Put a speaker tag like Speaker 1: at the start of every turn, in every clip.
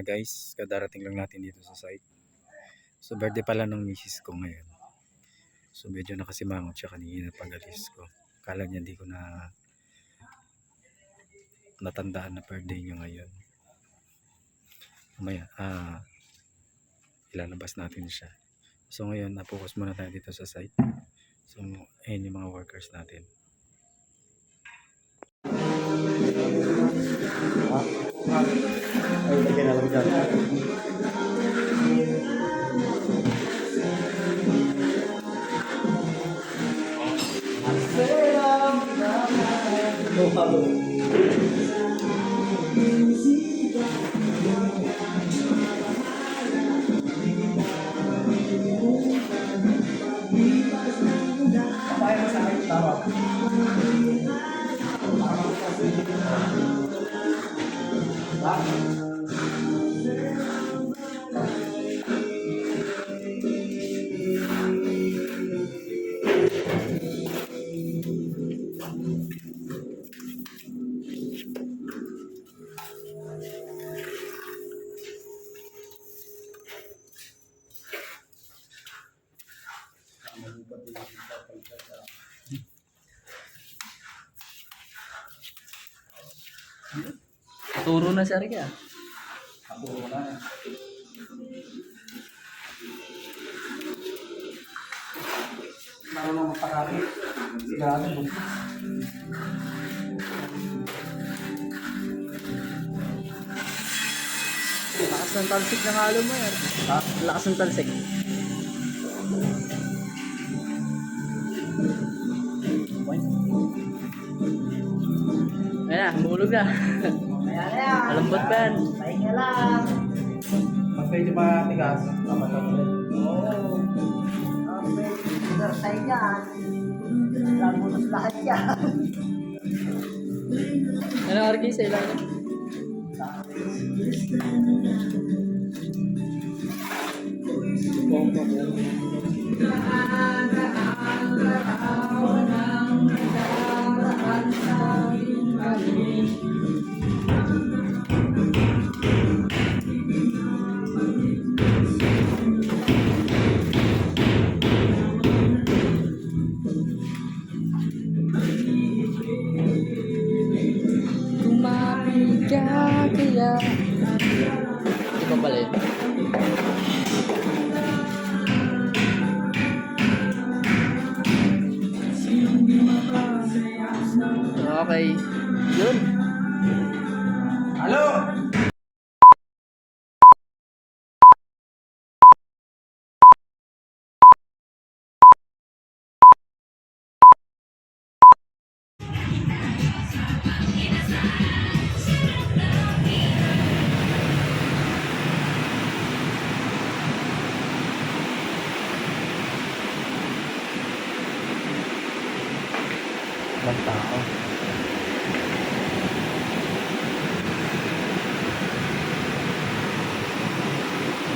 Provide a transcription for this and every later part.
Speaker 1: guys, kadarating lang natin dito sa site. So birthday pala ng misis ko ngayon. So medyo nakasimangot siya kanina pag alis ko. Kala niya hindi ko na natandaan na birthday niya ngayon. Mamaya, ah, ilalabas natin siya. So ngayon, napokus muna tayo dito sa site. So, ayun yung mga workers natin.
Speaker 2: Bukaw. Thank you.
Speaker 3: Turo na si Arika.
Speaker 2: Marunong magpakari. Sigurado, bukas.
Speaker 3: Lakas ng talsik ng halo mo yan.
Speaker 2: Ha?
Speaker 3: Lakas ng talsik. Ayan na, hulog na.
Speaker 4: Kaya na yan.
Speaker 3: Malambot pa yan.
Speaker 4: Pahinga lang.
Speaker 2: Pag medyo matigas, mamatag ulit.
Speaker 4: Oo. Okay. Bersay yan. Lamunos lahat yan.
Speaker 3: Ano Arki sa ilalim? Kumapit ka kaya Di ba pala yun? Okay.
Speaker 1: Ibang tao.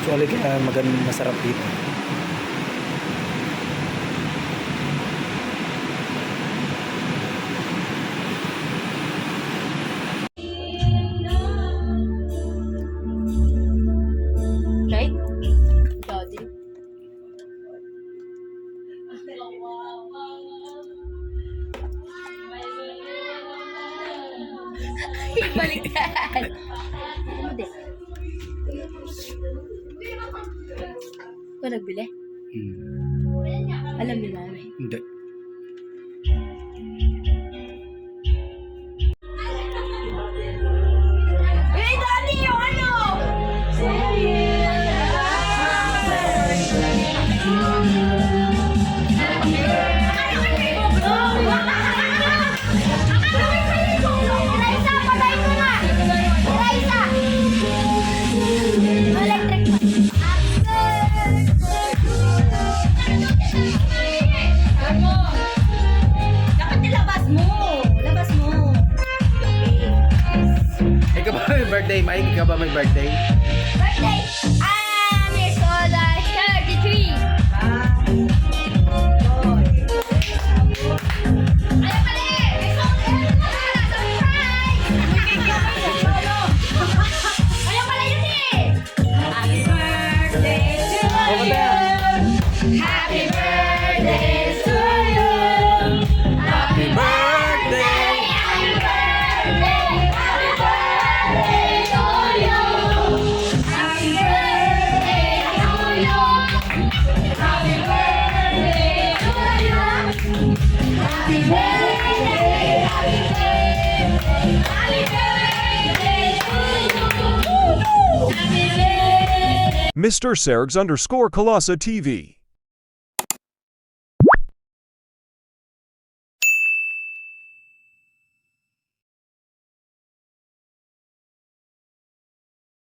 Speaker 1: Actually, kaya magandang masarap dito.
Speaker 5: Baliktad. Hindi. Ikaw nagbili?
Speaker 1: Hmm.
Speaker 5: Alam ni nanay.
Speaker 1: Hindi.
Speaker 5: Mo! Labas mo!
Speaker 1: Ikaw ba may birthday, Mike? Ikaw ba may birthday?
Speaker 5: Birthday!
Speaker 6: Mr. Sergs underscore Colossa TV.